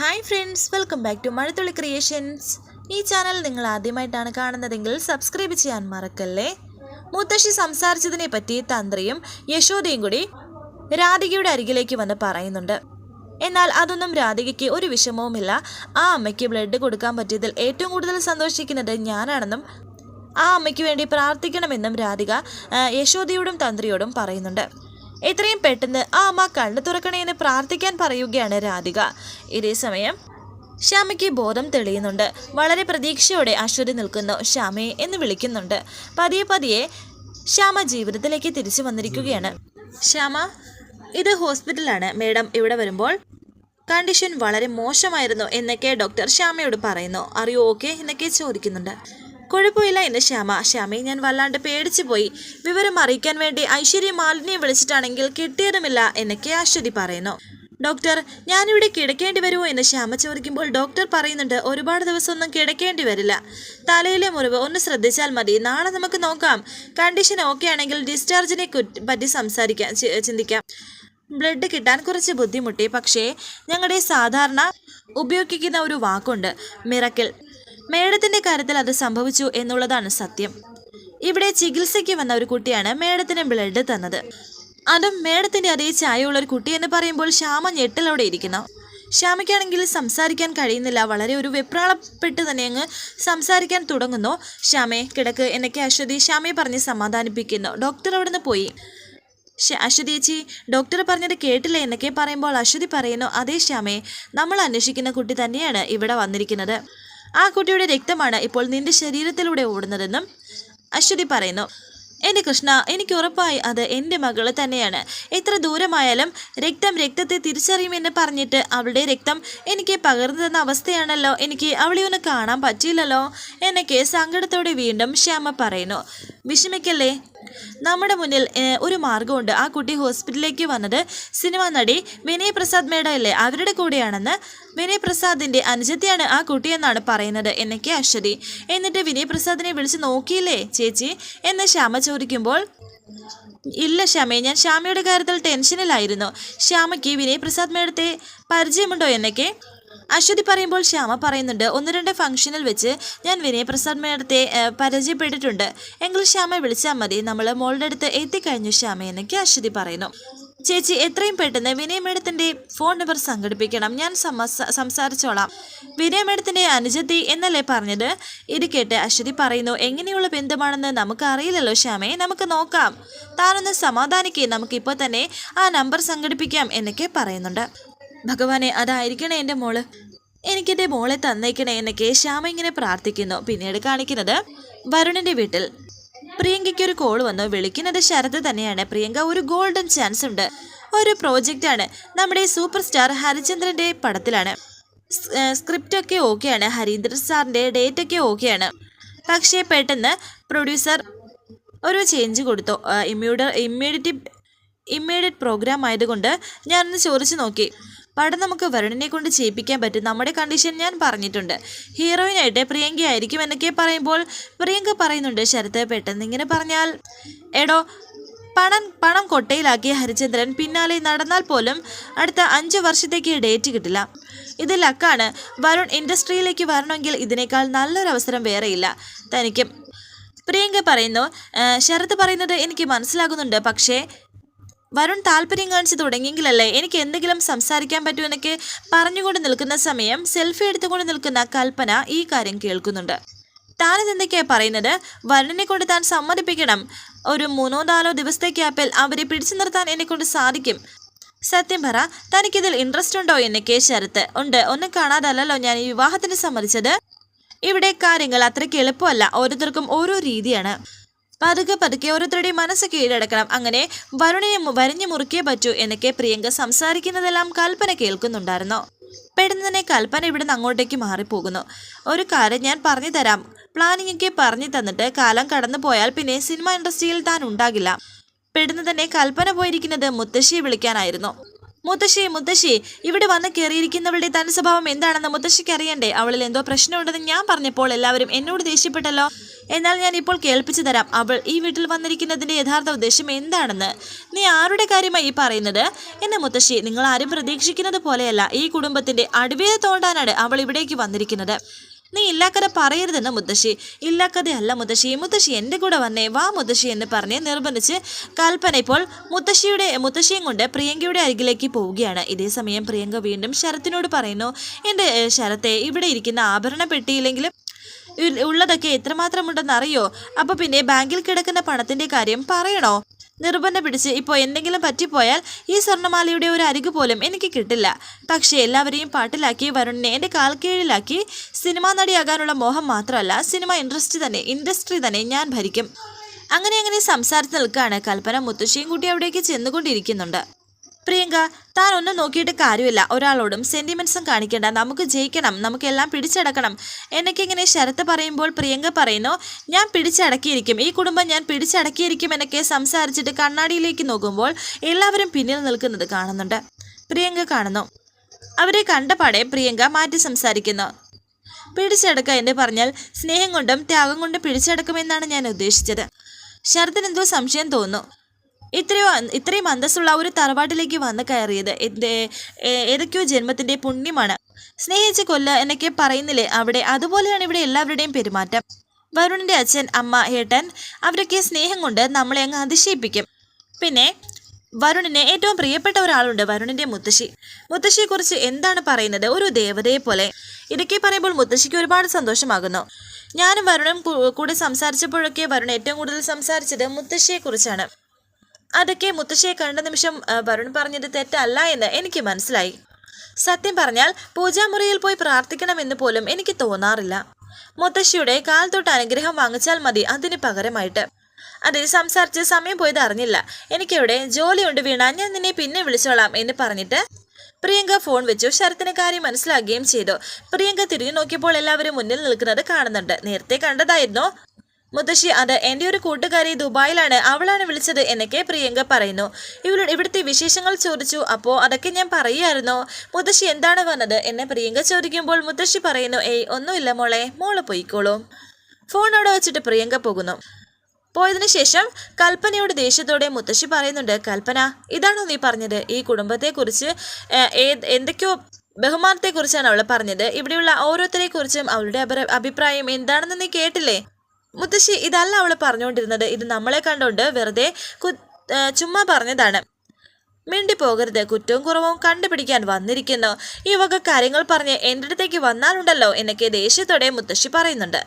Hi friends welcome back to Mazhathulli creations ഈ channel നിങ്ങൾ ആദ്യമായിട്ടാണ് കാണുന്നതെങ്കിൽ സബ്സ്ക്രൈബ് ചെയ്യാൻ മറക്കല്ലേ? മുത്തശ്ശി സംസാരിച്ചതിനെ പറ്റി തന്ത്രിയും യശോദയും കൂടി രാധികയുടെ അരികിലേക്ക് വന്ന് പറയുന്നുണ്ട്. എന്നാൽ അതൊന്നും രാധികയ്ക്ക് ഒരു വിഷമവുമില്ല. ആ അമ്മയ്ക്ക് ബ്ലഡ് കൊടുക്കാൻ പറ്റിയതിൽ ഏറ്റവും കൂടുതൽ സന്തോഷിക്കുന്നത് ഞാനാണെന്നും ആ അമ്മയ്ക്ക് വേണ്ടി പ്രാർത്ഥിക്കണമെന്നും രാധിക യശോദയോടും തന്ത്രിയോടും പറയുന്നുണ്ട്. എത്രയും പെട്ടെന്ന് ആ അമ്മ കണ്ണു തുറക്കണേ എന്ന് പ്രാർത്ഥിക്കാൻ പറയുകയാണ് രാധിക. ഇതേസമയം ശ്യാമയ്ക്ക് ബോധം തെളിയുന്നുണ്ട്. വളരെ പ്രതീക്ഷയോടെ അശ്വതി നിൽക്കുന്നു. ശ്യാമയെ എന്ന് വിളിക്കുന്നുണ്ട്. പതിയെ പതിയെ ശ്യാമ ജീവിതത്തിലേക്ക് തിരിച്ചു വന്നിരിക്കുകയാണ്. ശ്യാമ ഇത് ഹോസ്പിറ്റലാണ്. മേഡം ഇവിടെ വരുമ്പോൾ കണ്ടീഷൻ വളരെ മോശമായിരുന്നു എന്നൊക്കെ ഡോക്ടർ ശ്യാമയോട് പറയുന്നു. അറിയോ ഓക്കെ എന്നൊക്കെ ചോദിക്കുന്നുണ്ട്. കുഴപ്പമില്ല എന്ന് ശ്യാമ. ശ്യാമയെ ഞാൻ വല്ലാണ്ട് പേടിച്ചു പോയി. വിവരം അറിയിക്കാൻ വേണ്ടി ഐശ്വര്യ മാലിന്യെ വിളിച്ചിട്ടാണെങ്കിൽ കിട്ടിയതുമില്ല എന്നൊക്കെ അശ്വതി പറയുന്നു. ഡോക്ടർ ഞാനിവിടെ കിടക്കേണ്ടി വരുമോ എന്ന് ശ്യാമ ചോദിക്കുമ്പോൾ ഡോക്ടർ പറയുന്നുണ്ട് ഒരുപാട് ദിവസമൊന്നും കിടക്കേണ്ടി വരില്ല. തലയിലെ മുറിവ് ഒന്ന് ശ്രദ്ധിച്ചാൽ മതി. നാളെ നമുക്ക് നോക്കാം. കണ്ടീഷൻ ഓക്കെ ആണെങ്കിൽ ഡിസ്ചാർജിനെ പറ്റി സംസാരിക്കാം ചിന്തിക്കാം. ബ്ലഡ് കിട്ടാൻ കുറച്ച് ബുദ്ധിമുട്ടി. പക്ഷേ ഞങ്ങളുടെ സാധാരണ ഉപയോഗിക്കുന്ന ഒരു വാക്കുണ്ട് മിറക്കിൾ. മേഡത്തിന്റെ കാര്യത്തിൽ അത് സംഭവിച്ചു എന്നുള്ളതാണ് സത്യം. ഇവിടെ ചികിത്സയ്ക്ക് വന്ന ഒരു കുട്ടിയാണ് മേഡത്തിന് ബ്ലഡ് തന്നത്. അതും മേഡത്തിന്റെ അതേ ചായയുള്ള ഒരു കുട്ടി എന്ന് പറയുമ്പോൾ ശ്യാമ ഞെട്ടലോടെ ഇരിക്കുന്നു. ശ്യാമയ്ക്കാണെങ്കിൽ സംസാരിക്കാൻ കഴിയുന്നില്ല. വളരെ ഒരു വെപ്രാളപ്പെട്ട് തന്നെ അങ്ങ് സംസാരിക്കാൻ തുടങ്ങുന്നു. ശ്യാമേ കിടക്ക്. എന്നൊക്കെ അശ്വതി ശ്യാമയെ പറഞ്ഞ് സമാധാനിപ്പിക്കുന്നു. ഡോക്ടർ അവിടുന്ന് പോയി. അശ്വതി ചേച്ചി ഡോക്ടർ പറഞ്ഞത് കേട്ടില്ല എന്നൊക്കെ പറയുമ്പോൾ അശ്വതി പറയുന്നു അതേ ശ്യാമേ നമ്മൾ അന്വേഷിക്കുന്ന കുട്ടി തന്നെയാണ് ഇവിടെ വന്നിരിക്കുന്നത്. ആ കുട്ടിയുടെ രക്തമാണ് ഇപ്പോൾ നിന്റെ ശരീരത്തിലൂടെ ഓടുന്നതെന്നും അശ്വതി പറയുന്നു. എന്റെ കൃഷ്ണ എനിക്ക് ഉറപ്പായി അത് എന്റെ മകൾ തന്നെയാണ്. എത്ര ദൂരമായാലും രക്തം രക്തത്തെ തിരിച്ചറിയുമെന്ന് പറഞ്ഞിട്ട് അവളുടെ രക്തം എനിക്ക് പകർന്നു തന്ന അവസ്ഥയാണല്ലോ. എനിക്ക് അവളെ ഒന്ന് കാണാൻ പറ്റിയില്ലല്ലോ എന്നൊക്കെ സങ്കടത്തോടെ വീണ്ടും ശ്യാമ പറയുന്നു. വിഷമിക്കല്ലേ? നമ്മുടെ മുന്നിൽ ഒരു മാർഗമുണ്ട് ആ കുട്ടി ഹോസ്പിറ്റലിലേക്ക് വന്നത് സിനിമാ നടി വിനയ് പ്രസാദ് മേഡം അല്ലേ? അവരുടെ കൂടെയാണെന്ന് വിനയ് പ്രസാദിന്റെ അനുജത്തിയാണ് ആ കുട്ടിയെന്നാണ് പറയുന്നത്. എന്നൊക്കെ അശ്വതി. എന്നിട്ട് വിനയ് പ്രസാദിനെ വിളിച്ച് നോക്കിയില്ലേ ചേച്ചി? എന്ന് ശ്യാമ ചോദിക്കുമ്പോൾ ഇല്ല ശ്യാമേ ഞാൻ ശ്യാമയുടെ കാര്യത്തിൽ ടെൻഷനിലായിരുന്നു. ശ്യാമയ്ക്ക് വിനയ് പ്രസാദ് മേഡത്തെ പരിചയമുണ്ടോ എന്നൊക്കെ അശ്വതി പറയുമ്പോൾ ശ്യാമ പറയുന്നുണ്ട് ഒന്ന് രണ്ട് ഫംഗ്ഷനിൽ വെച്ച് ഞാൻ വിനയ പ്രസാദ് പരിചയപ്പെട്ടിട്ടുണ്ട് എങ്കിൽ ശ്യാമ വിളിച്ചാൽ മതി. നമ്മൾ മോളുടെ അടുത്ത് എത്തിക്കഴിഞ്ഞു ശ്യാമ എന്നൊക്കെ അശ്വതി പറയുന്നു. ചേച്ചി എത്രയും പെട്ടെന്ന് വിനയ മേഡത്തിന്റെ ഫോൺ നമ്പർ സംഘടിപ്പിക്കണം. ഞാൻ സംസാരിച്ചോളാം. വിനയ മേഡത്തിന്റെ അനുജത്തി എന്നല്ലേ പറഞ്ഞത്? ഇത് കേട്ട് അശ്വതി പറയുന്നു എങ്ങനെയുള്ള ബന്ധമാണെന്ന് നമുക്ക് അറിയില്ലല്ലോ ശ്യാമേ. നമുക്ക് നോക്കാം. താനൊന്ന് സമാധാനിക്കേ. നമുക്കിപ്പോൾ തന്നെ ആ നമ്പർ സംഘടിപ്പിക്കാം എന്നൊക്കെ പറയുന്നുണ്ട്. ഭഗവാനെ അതായിരിക്കണേ എന്റെ മോൾ. എനിക്കെന്റെ മോളെ തന്നേക്കണേ എന്നൊക്കെ ശ്യാമ ഇങ്ങനെ പ്രാർത്ഥിക്കുന്നു. പിന്നീട് കാണിക്കുന്നത് വരുണിന്റെ വീട്ടിൽ. പ്രിയങ്കയ്ക്ക് ഒരു കോൾ വന്നു. വിളിക്കുന്നത് ശരത് തന്നെയാണ്. പ്രിയങ്ക ഒരു ഗോൾഡൻ ചാൻസ് ഉണ്ട്. ഒരു പ്രോജക്റ്റാണ് നമ്മുടെ സൂപ്പർ സ്റ്റാർ ഹരിചന്ദ്രന്റെ പടത്തിലാണ്. സ്ക്രിപ്റ്റ് ഒക്കെ ഓക്കെയാണ്. ഹരീന്ദ്രൻ സാറിന്റെ ഡേറ്റ് ഒക്കെ ഓക്കെയാണ്. പക്ഷേ പെട്ടെന്ന് പ്രൊഡ്യൂസർ ഒരു ചേഞ്ച് കൊടുത്തു. ഇമ്മ്യൂഡ ഇമ്മീഡിയറ്റ് ഇമ്മീഡിയറ്റ് പ്രോഗ്രാം ആയതുകൊണ്ട് ഞാനൊന്ന് ചോദിച്ചു നോക്കി. പടം നമുക്ക് വരുണിനെ കൊണ്ട് ചെയ്യിപ്പിക്കാൻ പറ്റും. നമ്മുടെ കണ്ടീഷൻ ഞാൻ പറഞ്ഞിട്ടുണ്ട്. ഹീറോയിനായിട്ട് പ്രിയങ്ക ആയിരിക്കും എന്നൊക്കെ പറയുമ്പോൾ പ്രിയങ്ക പറയുന്നുണ്ട് ശരത്ത് പെട്ടെന്ന് ഇങ്ങനെ പറഞ്ഞാൽ എടോ പണം പണം കൊട്ടയിലാക്കിയ ഹരിചന്ദ്രൻ പിന്നാലെ നടന്നാൽ പോലും അടുത്ത അഞ്ച് വർഷത്തേക്ക് ഡേറ്റ് കിട്ടില്ല. ഇത് ലക്കാണ്. വരുൺ ഇൻഡസ്ട്രിയിലേക്ക് വരണമെങ്കിൽ ഇതിനേക്കാൾ നല്ലൊരവസരം വേറെയില്ല. തനിക്ക് പ്രിയങ്ക പറയുന്നു ശരത് പറയുന്നത് എനിക്ക് മനസ്സിലാകുന്നുണ്ട്. പക്ഷേ വരുൺ താല്പര്യം കാണിച്ചു തുടങ്ങിയെങ്കിലല്ലേ എനിക്ക് എന്തെങ്കിലും സംസാരിക്കാൻ പറ്റൂ എന്നൊക്കെ പറഞ്ഞുകൊണ്ട് നിൽക്കുന്ന സമയം സെൽഫി എടുത്തുകൊണ്ട് നിൽക്കുന്ന കൽപ്പന ഈ കാര്യം കേൾക്കുന്നുണ്ട്. താനിതെന്തൊക്കെയാ പറയുന്നത്? വരുണിനെ കൊണ്ട് താൻ സമ്മതിപ്പിക്കണം. ഒരു മൂന്നോ നാലോ ദിവസത്തെ ക്യാപ്പിൽ അവരെ പിടിച്ചു നിർത്താൻ എന്നെ കൊണ്ട് സാധിക്കും. സത്യം പറ തനിക്കിതിൽ ഇൻട്രസ്റ്റ് ഉണ്ടോ എന്നൊക്കെ ശരത്ത്? ഉണ്ട്. ഒന്നും കാണാതല്ലല്ലോ ഞാൻ ഈ വിവാഹത്തിന് സമ്മതിച്ചത്. ഇവിടെ കാര്യങ്ങൾ അത്രയ്ക്ക് എളുപ്പമല്ല. ഓരോരുത്തർക്കും ഓരോ രീതിയാണ്. പതുക്കെ പതുക്കെ ഓരോരുത്തരുടെയും മനസ്സ് കീഴടക്കണം. അങ്ങനെ വരുണിനെ വരഞ്ഞു മുറുക്കിയേ പറ്റൂ എന്നൊക്കെ പ്രിയങ്ക സംസാരിക്കുന്നതെല്ലാം കൽപ്പന കേൾക്കുന്നുണ്ടായിരുന്നു. പെട്ടെന്ന് തന്നെ കൽപ്പന ഇവിടെ നിന്ന് അങ്ങോട്ടേക്ക് മാറിപ്പോകുന്നു. ഒരു കാര്യം ഞാൻ പറഞ്ഞു തരാം. പ്ലാനിംഗ് ഒക്കെ പറഞ്ഞു തന്നിട്ട് കാലം കടന്നു പോയാൽ പിന്നെ സിനിമ ഇൻഡസ്ട്രിയിൽ താൻ ഉണ്ടാകില്ല. പെട്ടെന്ന് തന്നെ കൽപ്പന പോയിരിക്കുന്നത് മുത്തശ്ശിയെ വിളിക്കാനായിരുന്നു. മുത്തശ്ശി മുത്തശ്ശി ഇവിടെ വന്ന് കയറിയിരിക്കുന്നവളുടെ തനി സ്വഭാവം എന്താണെന്ന് മുത്തശ്ശിക്ക് അറിയണ്ടേ? അവളിൽ എന്തോ പ്രശ്നമുണ്ടെന്ന് ഞാൻ പറഞ്ഞപ്പോൾ എല്ലാവരും എന്നോട് ദേഷ്യപ്പെട്ടല്ലോ. എന്നാൽ ഞാൻ ഇപ്പോൾ കേൾപ്പിച്ചു തരാം. അവൾ ഈ വീട്ടിൽ വന്നിരിക്കുന്നതിന്റെ യഥാർത്ഥ ഉദ്ദേശം എന്താണെന്ന്. നീ ആരുടെ കാര്യമായി ഈ പറയുന്നത്? എന്നെ മുത്തശ്ശി നിങ്ങൾ ആരും പ്രതീക്ഷിക്കുന്നത് പോലെയല്ല. ഈ കുടുംബത്തിന്റെ അടിവേദ തോണ്ടാനാണ് അവൾ ഇവിടേക്ക് വന്നിരിക്കുന്നത്. നീ ഇല്ലാക്കഥ പറയരുതെന്ന് മുത്തശ്ശി. ഇല്ലാക്കഥയല്ല മുത്തശ്ശി. മുത്തശ്ശി എന്റെ കൂടെ വന്നേ. വാ മുത്തശ്ശി എന്ന് പറഞ്ഞ് നിർബന്ധിച്ച് കൽപ്പന ഇപ്പോൾ മുത്തശ്ശിയുടെ മുത്തശ്ശിയും കൊണ്ട് പ്രിയങ്കയുടെ അരികിലേക്ക് പോവുകയാണ്. ഇതേ സമയം പ്രിയങ്ക വീണ്ടും ശരത്തിനോട് പറയുന്നു എന്റെ ശരത്തെ ഇവിടെ ഇരിക്കുന്ന ആഭരണ പെട്ടിയില്ലെങ്കിലും ഉള്ളതൊക്കെ എത്രമാത്രമുണ്ടെന്ന് അറിയോ അപ്പൊ പിന്നെ ബാങ്കിൽ കിടക്കുന്ന പണത്തിന്റെ കാര്യം പറയണോ? നിർബന്ധം പിടിച്ച് ഇപ്പോൾ എന്തെങ്കിലും പറ്റിപ്പോയാൽ ഈ സ്വർണമാലയുടെ ഒരു അരികു പോലും എനിക്ക് കിട്ടില്ല. പക്ഷേ എല്ലാവരെയും പാട്ടിലാക്കി വരുണിനെ എന്റെ കാൽ കീഴിലാക്കി സിനിമാ നടിയാകാനുള്ള മോഹം മാത്രമല്ല സിനിമ ഇൻഡസ്ട്രി തന്നെ ഇൻഡസ്ട്രി തന്നെ ഞാൻ ഭരിക്കും. അങ്ങനെ അങ്ങനെ സംസാരിച്ച് നിൽക്കുകയാണ് കൽപ്പന മുത്തശ്ശിയും കൂട്ടി അവിടേക്ക് ചെന്നുകൊണ്ടിരിക്കുന്നുണ്ട്. പ്രിയങ്ക താൻ ഒന്നും നോക്കിയിട്ട് കാര്യമില്ല. ഒരാളോടും സെന്റിമെന്റ്സും കാണിക്കേണ്ട. നമുക്ക് ജയിക്കണം. നമുക്കെല്ലാം പിടിച്ചടക്കണം. എന്നൊക്കെ ഇങ്ങനെ ശരത്ത് പറയുമ്പോൾ പ്രിയങ്ക പറയുന്നു ഞാൻ പിടിച്ചടക്കിയിരിക്കും. ഈ കുടുംബം ഞാൻ പിടിച്ചടക്കിയിരിക്കും എന്നൊക്കെ സംസാരിച്ചിട്ട് കണ്ണാടിയിലേക്ക് നോക്കുമ്പോൾ എല്ലാവരും പിന്നിൽ നിൽക്കുന്നത് കാണുന്നുണ്ട്. പ്രിയങ്ക കാണുന്നു. അവരെ കണ്ടപാടെ പ്രിയങ്ക മാറ്റി സംസാരിക്കുന്നു. പിടിച്ചടക്കുക എന്ന് പറഞ്ഞാൽ സ്നേഹം കൊണ്ടും ത്യാഗം കൊണ്ടും പിടിച്ചടക്കുമെന്നാണ് ഞാൻ ഉദ്ദേശിച്ചത്. ശരത്തിന് എന്തോ സംശയം തോന്നുന്നു. ഇത്രയോ ഇത്രയും അന്തസ്സുള്ള ഒരു തറവാട്ടിലേക്ക് വന്ന് കയറിയത് എന്റെ ഏതൊക്കെയോ ജന്മത്തിന്റെ പുണ്യമാണ്. സ്നേഹിച്ച് കൊല്ല എന്നൊക്കെ പറയുന്നില്ലേ? അവിടെ അതുപോലെയാണ് ഇവിടെ എല്ലാവരുടെയും പെരുമാറ്റം. വരുണിന്റെ അച്ഛൻ അമ്മ ഏട്ടൻ അവരൊക്കെ സ്നേഹം കൊണ്ട് നമ്മളെ അങ്ങ് അതിശയിപ്പിക്കും. പിന്നെ വരുണിന് ഏറ്റവും പ്രിയപ്പെട്ട ഒരാളുണ്ട് വരുണിന്റെ മുത്തശ്ശി. മുത്തശ്ശിയെക്കുറിച്ച് എന്താണ് പറയുന്നത്? ഒരു ദേവതയെ പോലെ. ഇതൊക്കെ പറയുമ്പോൾ മുത്തശ്ശിക്ക് ഒരുപാട് സന്തോഷമാകുന്നു. ഞാനും വരുണും കൂടെ സംസാരിച്ചപ്പോഴൊക്കെ വരുൺ ഏറ്റവും കൂടുതൽ സംസാരിച്ചത് മുത്തശ്ശിയെക്കുറിച്ചാണ്. അതൊക്കെ മുത്തശ്ശിയെ കണ്ട നിമിഷം വരുൺ പറഞ്ഞത് തെറ്റല്ല എന്ന് എനിക്ക് മനസ്സിലായി. സത്യം പറഞ്ഞാൽ പൂജാമുറിയിൽ പോയി പ്രാർത്ഥിക്കണമെന്ന് പോലും എനിക്ക് തോന്നാറില്ല. മുത്തശ്ശിയുടെ കാൽ തൊട്ട് അനുഗ്രഹം വാങ്ങിച്ചാൽ മതി അതിന് പകരമായിട്ട്. അതെ സംസാരിച്ച് സമയം പോയത് അറിഞ്ഞില്ല. എനിക്കിവിടെ ജോലിയുണ്ട് വീണ ഞാൻ നിന്നെ പിന്നെ വിളിച്ചോളാം എന്ന് പറഞ്ഞിട്ട് പ്രിയങ്ക ഫോൺ വെച്ചു. ശരത്തിന് കാര്യം മനസ്സിലാക്കുകയും ചെയ്തു. പ്രിയങ്ക തിരിഞ്ഞു നോക്കിയപ്പോൾ എല്ലാവരും മുന്നിൽ നിൽക്കുന്നത് കാണുന്നുണ്ട്. നേരത്തെ കണ്ടതായിരുന്നോ. മുത്തശ്ശി അത് എന്റെ ഒരു കൂട്ടുകാരി ദുബായിലാണ് അവളാണ് വിളിച്ചത് എന്നൊക്കെ പ്രിയങ്ക പറയുന്നു. ഇവളുടെ ഇവിടുത്തെ വിശേഷങ്ങൾ ചോദിച്ചു. അപ്പോൾ അതൊക്കെ ഞാൻ പറയുമായിരുന്നു മുത്തശ്ശി എന്താണ് വന്നത്? എന്നെ പ്രിയങ്ക ചോദിക്കുമ്പോൾ മുത്തശ്ശി പറയുന്നു ഏയ് ഒന്നുമില്ല മോളെ മോൾ പോയിക്കോളൂ. ഫോൺ അവിടെ വെച്ചിട്ട് പ്രിയങ്ക പോകുന്നു. പോയതിനു ശേഷം കൽപ്പനയോട് ദേഷ്യത്തോടെ മുത്തശ്ശി പറയുന്നുണ്ട് കൽപ്പന ഇതാണോ നീ പറഞ്ഞത്? ഈ കുടുംബത്തെക്കുറിച്ച് എന്തൊക്കെയോ ബഹുമാനത്തെക്കുറിച്ചാണ് അവൾ പറഞ്ഞത്. ഇവിടെയുള്ള ഓരോരുത്തരെക്കുറിച്ചും അവളുടെ അഭിപ്രായം എന്താണെന്ന് നീ കേട്ടില്ലേ? മുത്തശ്ശി ഇതല്ല അവൾ പറഞ്ഞുകൊണ്ടിരുന്നത്. ഇത് നമ്മളെ കണ്ടുകൊണ്ട് വെറുതെ ചുമ്മാ പറഞ്ഞതാണ്. മിണ്ടി പോകരുത് കുറ്റവും കുറവും കണ്ടുപിടിക്കാൻ വന്നിരിക്കുന്നു. ഈ വക കാര്യങ്ങൾ പറഞ്ഞ് എന്റെ അടുത്തേക്ക് വന്നാലുണ്ടല്ലോ എന്നൊക്കെ ദേഷ്യത്തോടെ മുത്തശ്ശി പറയുന്നുണ്ട്.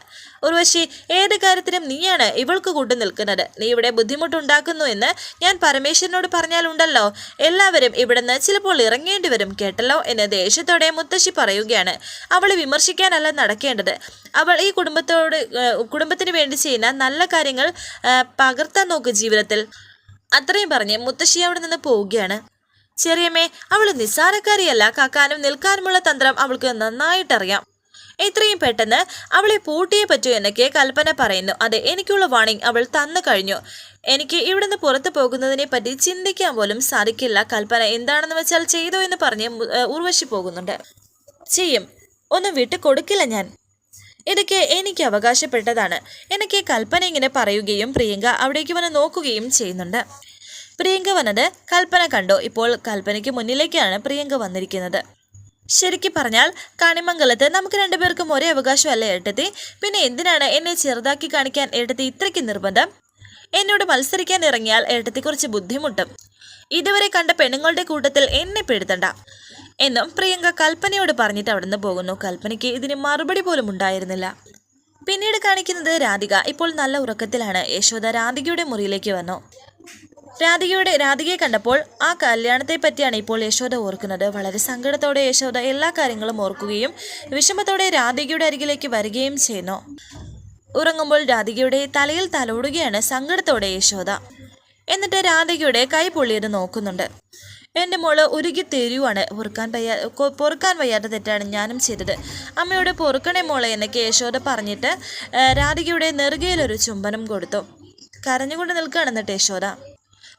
ഉർവശി ഏത് കാര്യത്തിനും നീയാണ് ഇവൾക്ക് കൂട്ടു നിൽക്കുന്നത്. നീ ഇവിടെ ബുദ്ധിമുട്ടുണ്ടാക്കുന്നു എന്ന് ഞാൻ പരമേശ്വരനോട് പറഞ്ഞാലുണ്ടല്ലോ. എല്ലാവരും ഇവിടുന്ന് ചിലപ്പോൾ ഇറങ്ങേണ്ടി വരും കേട്ടല്ലോ എന്ന് ദേഷ്യത്തോടെ മുത്തശ്ശി പറയുകയാണ്. അവളെ വിമർശിക്കാനല്ല നടക്കേണ്ടത്. അവൾ ഈ കുടുംബത്തോട് കുടുംബത്തിന് വേണ്ടി ചെയ്യുന്ന നല്ല കാര്യങ്ങൾ പകർത്താൻ നോക്കും ജീവിതത്തിൽ. അത്രയും പറഞ്ഞ് മുത്തശ്ശി അവിടെ നിന്ന് പോവുകയാണ്. ചെറിയമ്മേ അവൾ നിസ്സാരക്കാരിയല്ല. കാക്കാനും നിൽക്കാനുമുള്ള തന്ത്രം അവൾക്ക് നന്നായിട്ടറിയാം. എത്രയും പെട്ടെന്ന് അവളെ പൂട്ടിയേ പറ്റൂ എന്നൊക്കെ കൽപ്പന പറയുന്നു. അതെ എനിക്കുള്ള വാണിംഗ് അവൾ തന്നു കഴിഞ്ഞു. എനിക്ക് ഇവിടുന്ന് പുറത്തു പോകുന്നതിനെ പറ്റി ചിന്തിക്കാൻ പോലും സാധിക്കില്ല. കൽപ്പന എന്താണെന്ന് വെച്ചാൽ ചെയ്തോ എന്ന് പറഞ്ഞ് ഉർവശി പോകുന്നുണ്ട്. ചെയ്യും. ഒന്നും വിട്ടു കൊടുക്കില്ല ഞാൻ. ഇതൊക്കെ എനിക്ക് അവകാശപ്പെട്ടതാണ്. എനിക്ക് കൽപ്പന ഇങ്ങനെ പറയുകയും പ്രിയങ്ക അവിടേക്ക് വന്ന് നോക്കുകയും ചെയ്യുന്നുണ്ട്. പ്രിയങ്ക വന്നത് കൽപ്പന കണ്ടോ. ഇപ്പോൾ കൽപ്പനയ്ക്ക് മുന്നിലേക്കാണ് പ്രിയങ്ക വന്നിരിക്കുന്നത്. ശരിക്കും പറഞ്ഞാൽ കണിമംഗലത്ത് നമുക്ക് രണ്ടുപേർക്കും ഒരേ അവകാശമല്ലേ ഏട്ടത്തി? പിന്നെ എന്തിനാണ് എന്നെ ചെറുതാക്കി കാണിക്കാൻ ഏട്ടത്തി ഇത്രയ്ക്ക് നിർബന്ധം? എന്നോട് മത്സരിക്കാൻ ഇറങ്ങിയാൽ ഏട്ടത്തെക്കുറിച്ച് ബുദ്ധിമുട്ടും. ഇതുവരെ കണ്ട പെണ്ണുങ്ങളുടെ കൂട്ടത്തിൽ എന്നെ പെടുത്തണ്ട. എന്നും പ്രിയങ്ക കൽപ്പനയോട് പറഞ്ഞിട്ട് അവിടുന്ന് പോകുന്നു. കൽപ്പനയ്ക്ക് ഇതിന് മറുപടി പോലും ഉണ്ടായിരുന്നില്ല. പിന്നീട് കാണിക്കുന്നത് രാധിക. ഇപ്പോൾ നല്ല ഉറക്കത്തിലാണ്. യശോദ രാധികയുടെ മുറിയിലേക്ക് വന്നു. രാധികയുടെ രാധികയെ കണ്ടപ്പോൾ ആ കല്യാണത്തെ പറ്റിയാണ് ഇപ്പോൾ യശോദ ഓർക്കുന്നത്. വളരെ സങ്കടത്തോടെ യശോദ എല്ലാ കാര്യങ്ങളും ഓർക്കുകയും വിഷമത്തോടെ രാധികയുടെ അരികിലേക്ക് വരികയും ചെയ്യുന്നു. ഉറങ്ങുമ്പോൾ രാധികയുടെ തലയിൽ തലോടുകയാണ് സങ്കടത്തോടെ യശോദ. എന്നിട്ട് രാധികയുടെ കൈ പൊള്ളിയത് നോക്കുന്നുണ്ട്. എന്റെ മോൾ ഉരുകി തരുവാണ്. പൊറുക്കാൻ വയ്യ പൊറുക്കാൻ വയ്യാത്ത തെറ്റാണ് ഞാനും ചെയ്തത്. അമ്മയോട് പൊറുക്കണേ മോളെ എന്നൊക്കെ യശോദ പറഞ്ഞിട്ട് രാധികയുടെ നെറുകയിലൊരു ചുംബനം കൊടുത്തു. കരഞ്ഞുകൊണ്ട് നിൽക്കുകയാണ് യശോദ.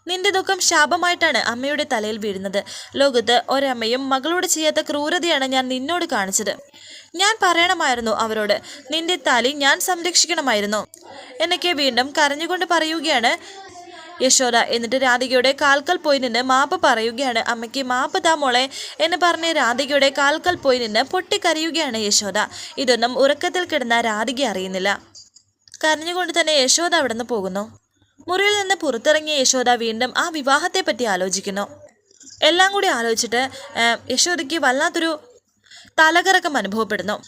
നിന്റെ ദുഃഖം ശാപമായിട്ടാണ് അമ്മയുടെ തലയിൽ വീഴുന്നത്. ലോകത്ത് ഒരമ്മയും മകളോട് ചെയ്യാത്ത ക്രൂരതയാണ് ഞാൻ നിന്നോട് കാണിച്ചത്. ഞാൻ പറയണമായിരുന്നു അവരോട്. നിന്റെ തലി ഞാൻ സംരക്ഷിക്കണമായിരുന്നു. എന്നൊക്കെ വീണ്ടും കരഞ്ഞുകൊണ്ട് പറയുകയാണ് യശോദ എന്നിട്ട് രാധികയുടെ കാൽക്കൽ പോയി നിന്ന് മാപ്പ് പറയുകയാണ്. അമ്മയ്ക്ക് മാപ്പ് താ മോളെ എന്ന് പറഞ്ഞ് രാധികയുടെ കാൽക്കൽ പോയി നിന്ന് പൊട്ടിക്കരയുകയാണ് യശോദ. ഇതൊന്നും ഉറക്കത്തിൽ കിടന്ന രാധിക അറിയുന്നില്ല. കരഞ്ഞുകൊണ്ട് തന്നെ യശോദ അവിടെ നിന്ന് പോകുന്നു. മുറിയിൽ നിന്ന് പുറത്തിറങ്ങിയ യശോദ വീണ്ടും ആ വിവാഹത്തെപ്പറ്റി ആലോചിക്കുന്നു. എല്ലാം കൂടി ആലോചിച്ചിട്ട് യശോദയ്ക്ക് വല്ലാത്തൊരു തലകറക്കം അനുഭവപ്പെടുന്നു.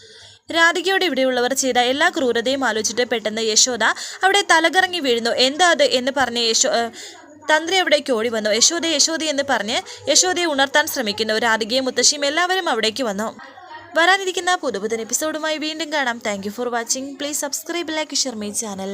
രാധികയോട് ഇവിടെയുള്ളവർ ചെയ്ത എല്ലാ ക്രൂരതയും ആലോചിച്ചിട്ട് പെട്ടെന്ന് യശോദ അവിടെ തലകറങ്ങി വീഴുന്നു. എന്താ അത് എന്ന് പറഞ്ഞ് യശോ തന്ത്രി അവിടേക്ക് ഓടി വന്നു. യശോദ യശോദ എന്ന് പറഞ്ഞ് യശോദയെ ഉണർത്താൻ ശ്രമിക്കുന്നു. രാധികയും മുത്തശ്ശിയും എല്ലാവരും അവിടേക്ക് വന്നു. വരാനിരിക്കുന്ന പുതുപുതൻ എപ്പിസോഡുമായി വീണ്ടും കാണാം. Thank for watching please subscribe like share my channel